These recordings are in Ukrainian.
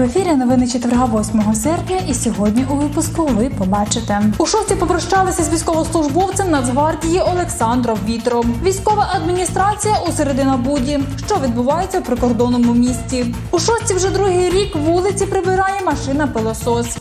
В ефірі новини четверга 8 серпня, і сьогодні у випуску ви побачите. У шості попрощалися з військовослужбовцем Нацгвардії Олександром Вітром. Військова адміністрація у Серединабуді. Що відбувається в прикордонному місті? У шості вже другий рік вулиці прибирає машина пилосос.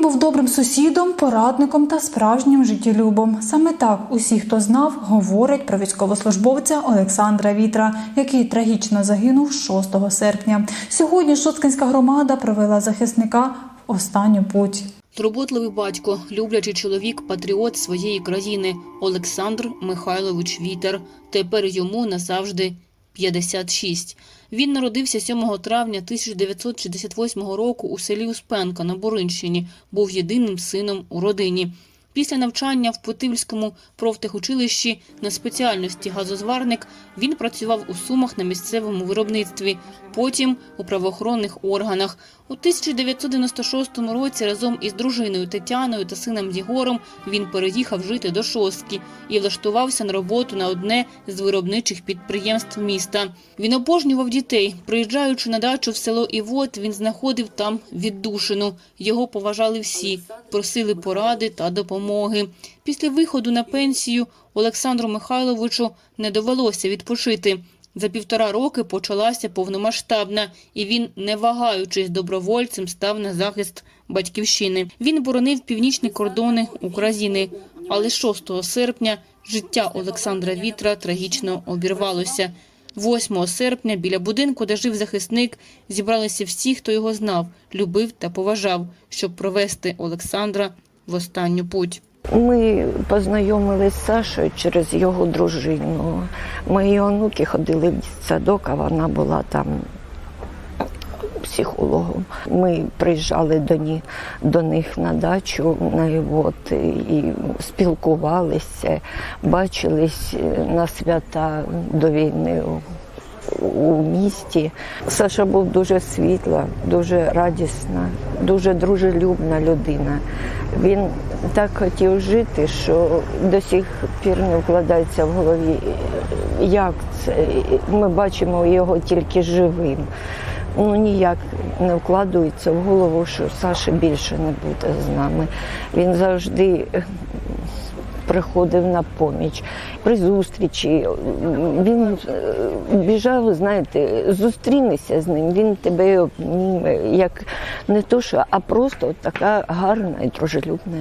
Був добрим сусідом, порадником та справжнім життєлюбом. Саме так усі, хто знав, говорять про військовослужбовця Олександра Вітра, який трагічно загинув 6 серпня. Сьогодні Шоцкинська громада провела захисника в останню путь. Турботливий батько, люблячий чоловік, патріот своєї країни Олександр Михайлович Вітер. Тепер йому назавжди 56. Він народився 7 травня 1968 року у селі Успенка на Боринщині. Був єдиним сином у родині. Після навчання в Путильському профтехучилищі на спеціальності газозварник він працював у Сумах на місцевому виробництві, потім у правоохоронних органах. У 1996 році разом із дружиною Тетяною та сином Єгором він переїхав жити до Шостки і влаштувався на роботу на одне з виробничих підприємств міста. Він обожнював дітей. Приїжджаючи на дачу в село Івот, він знаходив там віддушину. Його поважали всі, просили поради та допомоги. Після виходу на пенсію Олександру Михайловичу не довелося відпочити. За півтора роки почалася повномасштабна, і він, не вагаючись добровольцем, став на захист батьківщини. Він боронив північні кордони України. Але 6 серпня життя Олександра Вітра трагічно обірвалося. 8 серпня біля будинку, де жив захисник, зібралися всі, хто його знав, любив та поважав, щоб провести Олександра в останню путь. Ми познайомилися з Сашою через його дружину. Мої онуки ходили в садок, а вона була там психологом. Ми приїжджали до, ні, до них на дачу на Івот і спілкувалися, бачились на свята до війни у- місті. Саша був дуже світла, дуже радісна, дуже дружелюбна людина. Він так хотів жити, що до сих пір не вкладається в голові, як це. Ми бачимо його тільки живим. Ну ніяк не вкладується в голову, що Саші більше не буде з нами. Він завжди приходив на поміч. При зустрічі він е, біжав, знаєте, зустрінешся з ним, він тебе обніме, як не то, що, а просто така гарна і дружелюбна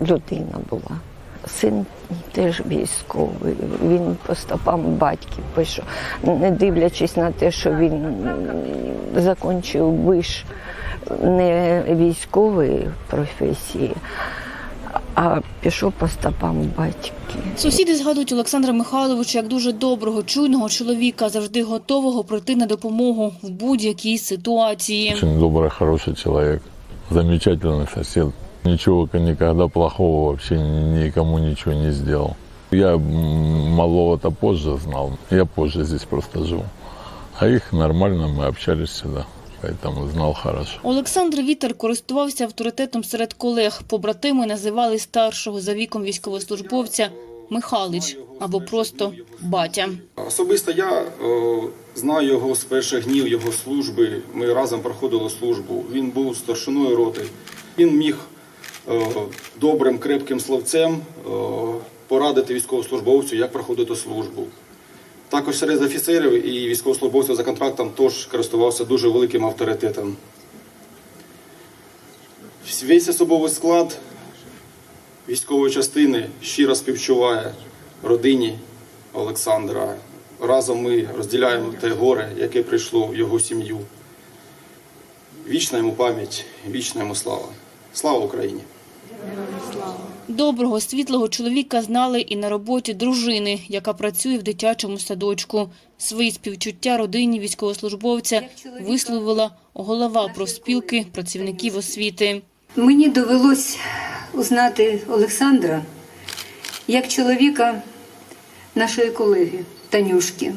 людина була. Син теж військовий, він по стопам батьків пише, не дивлячись на те, що він закінчив виш не військової професії, а пішов по стопам батьків. Сусіди згадують Олександра Михайловича як дуже доброго, чуйного чоловіка, завжди готового прийти на допомогу в будь-якій ситуації. Очень добрый, хороший человек. Замечательный сосед. Ничего никогда плохого вообще никому ничего не сделал. Я м, малого-то позже знал. Я позже здесь просто жил. А их нормально, мы общались всегда. Поэтому знал хорошо. Олександр Вітер користувався авторитетом серед колег. Побратими називали старшого за віком військовослужбовця Михалич або просто батя. Особисто я е, знаю його з перших днів його служби. Ми разом проходили службу. Він був старшиною роти. Він міг е, добрим, крепким словцем е, порадити військовослужбовцю, як проходити службу. Також серед офіцерів і військовослужбовців за контрактом теж користувався дуже великим авторитетом. Весь особовий склад військової частини щиро співчуває родині Олександра. Разом ми розділяємо те горе, яке прийшло в його сім'ю. Вічна йому пам'ять, вічна йому слава. Слава Україні! Доброго, світлого чоловіка знали і на роботі дружини, яка працює в дитячому садочку. Свої співчуття родині військовослужбовця висловила голова профспілки працівників освіти. Мені довелось узнати Олександра як чоловіка нашої колеги Танюшки.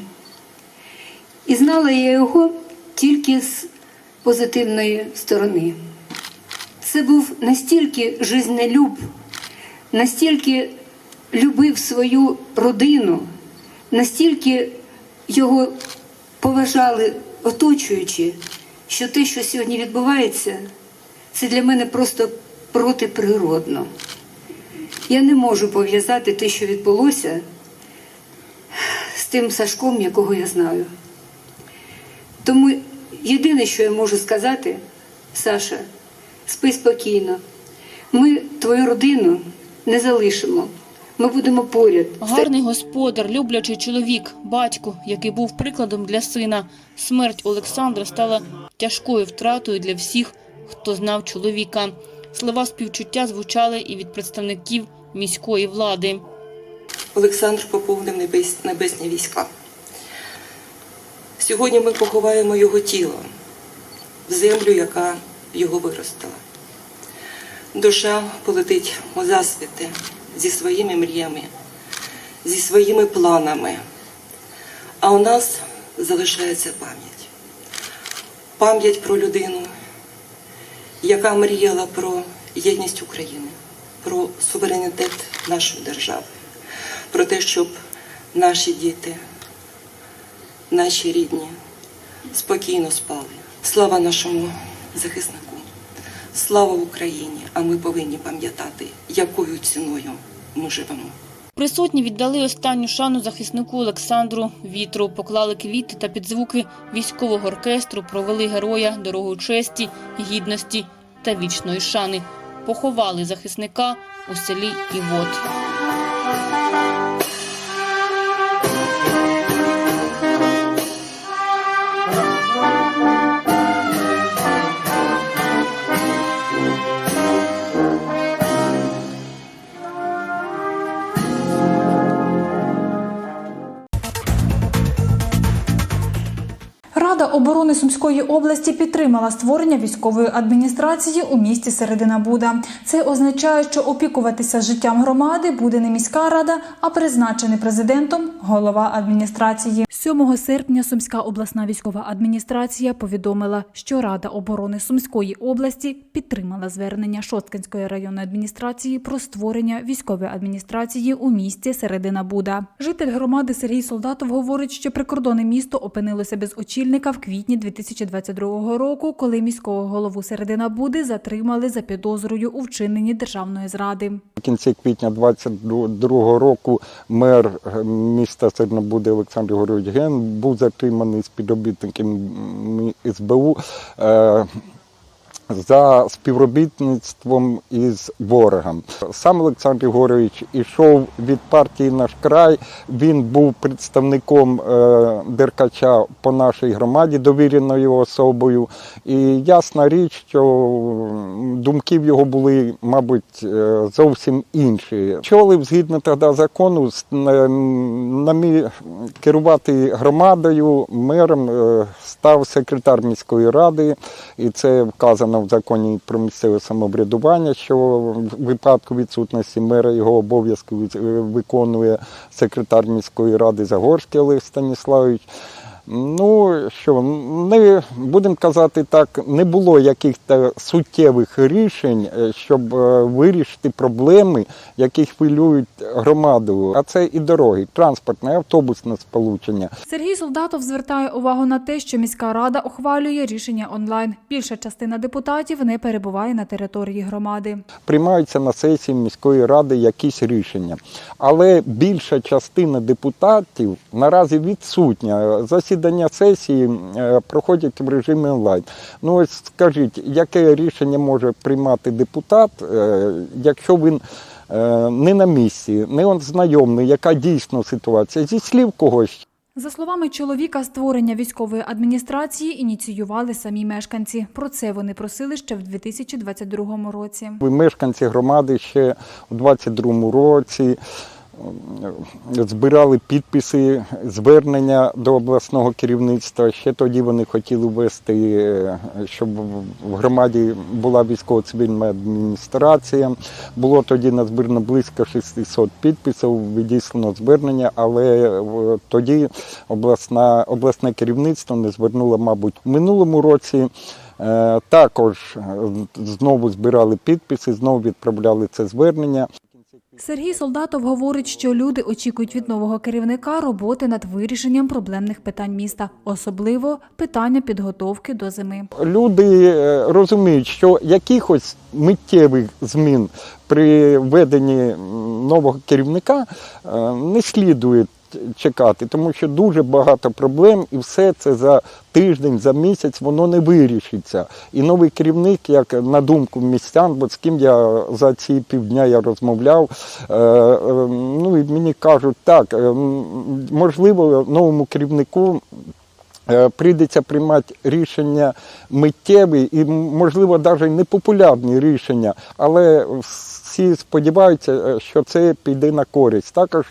І знала я його тільки з позитивної сторони. Це був настільки жизнелюб, настільки любив свою родину, настільки його поважали оточуючи, що те, що сьогодні відбувається, це для мене просто протиприродно. Я не можу пов'язати те, що відбулося, з тим Сашком, якого я знаю. Тому єдине, що я можу сказати, Саша, спи спокійно. Ми твою родину не залишимо. Ми будемо поряд. Гарний господар, люблячий чоловік, батько, який був прикладом для сина. Смерть Олександра стала тяжкою втратою для всіх, хто знав чоловіка. Слова співчуття звучали і від представників міської влади. Олександр поповнив небес, небесні війська. Сьогодні ми поховаємо його тіло в землю, яка його виростила. Душа полетить у засвіти зі своїми мріями, зі своїми планами. А у нас залишається пам'ять. Пам'ять про людину, яка мріяла про єдність України, про суверенітет нашої держави про те, щоб наші діти, наші рідні спокійно спали. Слава нашому захиснику, слава Україні! А ми повинні пам'ятати, якою ціною ми живемо. Присутні віддали останню шану захиснику Олександру Вітру, поклали квіти та під звуки військового оркестру провели героя дорогою честі, гідності та вічної шани. Поховали захисника у селі Івот. Оборони Сумської області підтримала створення військової адміністрації у місті Середина Буда. Це означає, що опікуватися життям громади буде не міська рада, а призначений президентом голова адміністрації. 7 серпня Сумська обласна військова адміністрація повідомила, що Рада оборони Сумської області підтримала звернення Шосткинської районної адміністрації про створення військової адміністрації у місті Середина Буда. Житель громади Сергій Солдатов говорить, що прикордонне місто опинилося без очільника в квітні 2022 року, коли міського голову Середина Буди затримали за підозрою у вчиненні державної зради. В кінці квітня 22 року мер е, міста Сернобуди Олександр Григорович Ген був затриманий співробітником СБУ е, за співробітництвом із ворогом. Сам Олександр Григорович ішов від партії Наш край. Він був представником е, Деркача по нашій громаді, довіреною особою. І ясна річ, що думки в його були, мабуть, е, зовсім інші. Очолив згідно тоді закону керувати громадою, мером е, став секретар міської ради, і це вказано в законі про місцеве самоврядування, що в випадку відсутності мера його обов'язки виконує секретар міської ради Загорський Олег Станіславович. Ну що, не будемо казати так, не було якихось суттєвих рішень, е, щоб е, вирішити проблеми, які хвилюють громаду. А це і дороги, транспортне, автобусне сполучення. Сергій Солдатов звертає увагу на те, що міська рада ухвалює рішення онлайн. Більша частина депутатів не перебуває на території громади. приймаються на сесії міської ради якісь рішення. Але більша частина депутатів наразі відсутня. Засідання сесії е, проходять в режимі онлайн. Ну ось скажіть, яке рішення може приймати депутат, е, якщо він е, не на місці, не ознайомлений, яка дійсно ситуація зі слів когось. За словами чоловіка, створення військової адміністрації ініціювали самі мешканці. Про це вони просили ще в 2022 році. Мешканці громади ще у 22-му році збирали підписи звернення до обласного керівництва. Ще тоді вони хотіли ввести, е, щоб в громаді була військово-цивільна адміністрація. Було тоді назбирано близько 600 підписів, відіслано звернення, але е, тоді обласна, обласне керівництво не звернуло, мабуть, в минулому році. Е, Також знову збирали підписи, знову відправляли це звернення. Сергій Солдатов говорить, що люди очікують від нового керівника роботи над вирішенням проблемних питань міста, особливо питання підготовки до зими. Люди е, розуміють, що якихось миттєвих змін при введенні нового керівника е, не слідує чекати, тому що дуже багато проблем, і все це за тиждень, за місяць воно не вирішиться. І новий керівник, як на думку містян, бо з ким я за ці півдня я розмовляв, е, е, ну і мені кажуть, так, е, можливо, новому керівнику прийдеться приймати рішення миттєві і, можливо, навіть непопулярні рішення, але всі сподіваються, е, що це піде на користь. Також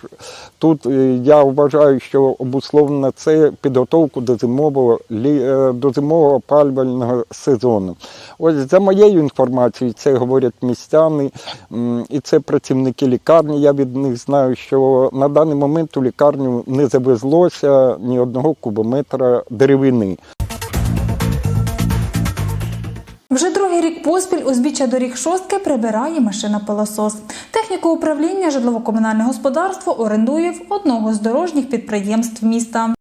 тут е, я вважаю, що обусловлено це підготовку до зимового е, до зимового опалювального сезону. Ось за моєю інформацією, це говорять містяни, і це працівники лікарні. Я від них знаю, що на даний момент у лікарню не завезлося ні одного кубометра деревини. Вже другий рік поспіль узбіччя доріг шостки прибирає машина пилосос. Техніку управління житлово-комунальне господарство орендує в одного з дорожніх підприємств міста.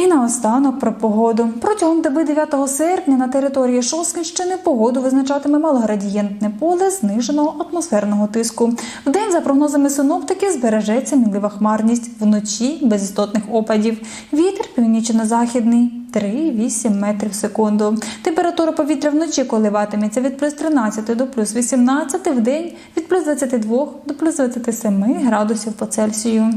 І наостанок про погоду. Протягом доби 9 серпня на території Шоскінщини погоду визначатиме малоградієнтне поле зниженого атмосферного тиску. Вдень, за прогнозами синоптики, збережеться мінлива хмарність, вночі без істотних опадів. Вітер північно-західний 3,8 метрів в секунду. Температура повітря вночі коливатиметься від плюс 13 до плюс 18, вдень від плюс 22 до плюс 27 градусів по Цельсію.